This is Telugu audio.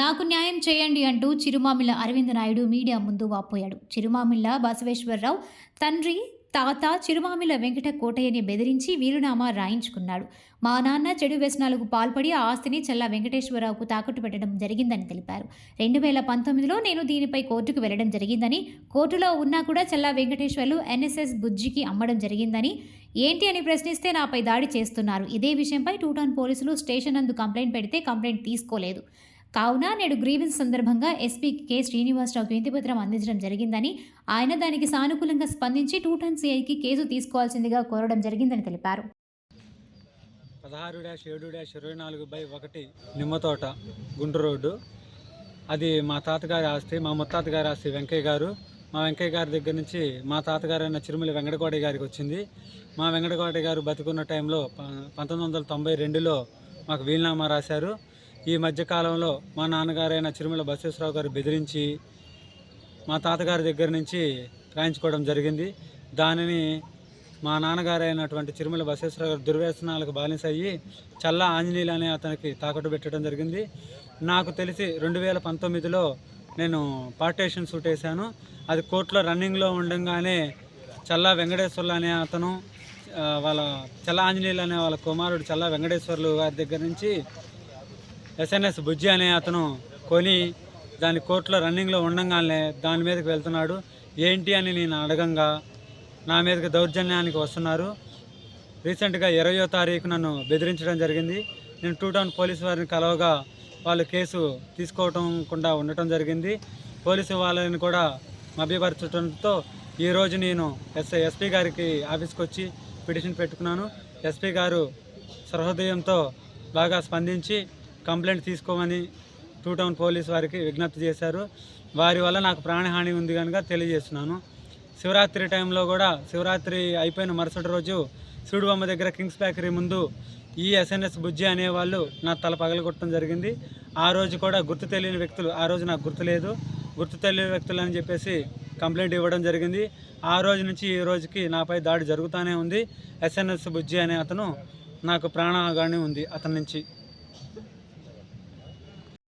నాకు న్యాయం చేయండి అంటూ చిరుమామిళ్ళ అరవింద్ నాయుడు మీడియా ముందు వాపోయాడు. చిరుమామిళ్ళ బసవేశ్వరరావు తండ్రి తాత చిరుమామిళ్ళ వెంకట కోటయ్యని బెదిరించి వీరునామా రాయించుకున్నాడు. మా నాన్న చెడు వ్యసనాలకు పాల్పడి ఆ ఆస్తిని చల్లా వెంకటేశ్వరరావుకు తాకట్టు పెట్టడం జరిగిందని తెలిపారు. రెండు వేల పంతొమ్మిదిలో నేను దీనిపై కోర్టుకు వెళ్ళడం జరిగిందని కోర్టులో ఉన్నా కూడా చల్లా వెంకటేశ్వర్లు ఎన్ఎస్ఎస్ బుజ్జికి అమ్మడం జరిగిందని ఏంటి అని ప్రశ్నిస్తే నాపై దాడి చేస్తున్నారు. ఇదే విషయంపై టూటాన్ పోలీసులు స్టేషన్ నందు కంప్లైంట్ పెడితే కంప్లైంట్ తీసుకోలేదు. కావున నేడు గ్రీవెన్స్ సందర్భంగా ఎస్పీ కె శ్రీనివాసరావు వినతిపత్రం అందించడం జరిగిందని ఆయన దానికి సానుకూలంగా స్పందించి టూ టన్ సిఐకి కేసు తీసుకోవాల్సిందిగా కోరడం జరిగిందని తెలిపారు. పదహారు డాష్ ఏడు డాష్ ఇరవై నాలుగు బై ఒకటి నిమ్మతోట గుంటూరు రోడ్డు. అది మా తాతగారి ఆస్తి మా ముత్తాత గారి ఆస్తి వెంకయ్య గారు. మా వెంకయ్య గారి దగ్గర నుంచి మా తాతగారు అయిన చిరుమల వెంకటకోట గారికి వచ్చింది. మా వెంకటకోట గారు బతుకున్న టైంలో ప- పంతొమ్మిది వందల తొంభై రెండులో మాకు వీలునామా రాశారు. ఈ మధ్యకాలంలో మా నాన్నగారైన చిరుమల బసవేశ్వరరావు గారు బెదిరించి మా తాతగారి దగ్గర నుంచి రాయించుకోవడం జరిగింది. దానిని మా నాన్నగారైనటువంటి చిరుమల బసవేశ్వరరావు గారు దుర్వ్యసనాలకు బానిస అయ్యి చల్లా ఆంజనేయులు అనే అతనికి తాకట్టు పెట్టడం జరిగింది. నాకు తెలిసి రెండు వేల పంతొమ్మిదిలో నేను పార్టేషన్ సూట్ వేశాను. అది కోర్టులో రన్నింగ్లో ఉండగానే చల్లా వెంకటేశ్వర్లు అనే అతను వాళ్ళ చల్ల ఆంజనేయులు అనే వాళ్ళ కుమారుడు చల్లా వెంకటేశ్వర్లు గారి దగ్గర నుంచి ఎస్ఎన్ఎస్ బుజ్జి అనే అతను కొని దాని కోర్టులో రన్నింగ్లో ఉండంగానే దాని మీదకి వెళ్తున్నాడు. ఏంటి అని నేను అడగంగా నా మీదకి దౌర్జన్యానికి వస్తున్నారు. రీసెంట్గా ఇరవయో తారీఖు నన్ను బెదిరించడం జరిగింది. నేను టూ టౌన్ పోలీసు వారిని కలవగా వాళ్ళు కేసు తీసుకోవటంకుండా ఉండటం జరిగింది. పోలీసు వాళ్ళని కూడా మభ్యపరచడంతో ఈరోజు నేను ఎస్ ఎస్పీ గారికి ఆఫీస్కి వచ్చి పిటిషన్ పెట్టుకున్నాను. ఎస్పీ గారు సహృదయంతో బాగా స్పందించి కంప్లైంట్ తీసుకోమని టూ టౌన్ పోలీస్ వారికి విజ్ఞప్తి చేశారు. వారి వల్ల నాకు ప్రాణహాని ఉంది కనుక తెలియజేస్తున్నాను. శివరాత్రి టైంలో కూడా శివరాత్రి అయిపోయిన మరుసటి రోజు సూడుబొమ్మ దగ్గర కింగ్స్ బేకరీ ముందు ఈ ఎస్ఎన్ఎస్ బుజ్జి అనేవాళ్ళు నా తల పగలగొట్టడం జరిగింది. ఆ రోజు కూడా గుర్తు తెలియని వ్యక్తులు ఆ రోజు నాకు గుర్తు లేదు. గుర్తు తెలియని వ్యక్తులు అని చెప్పేసి కంప్లైంట్ ఇవ్వడం జరిగింది. ఆ రోజు నుంచి ఈ రోజుకి నాపై దాడి జరుగుతూనే ఉంది. ఎస్ఎన్ఎస్ బుజ్జి అనే అతను నాకు ప్రాణహాని ఉంది అతని నుంచి.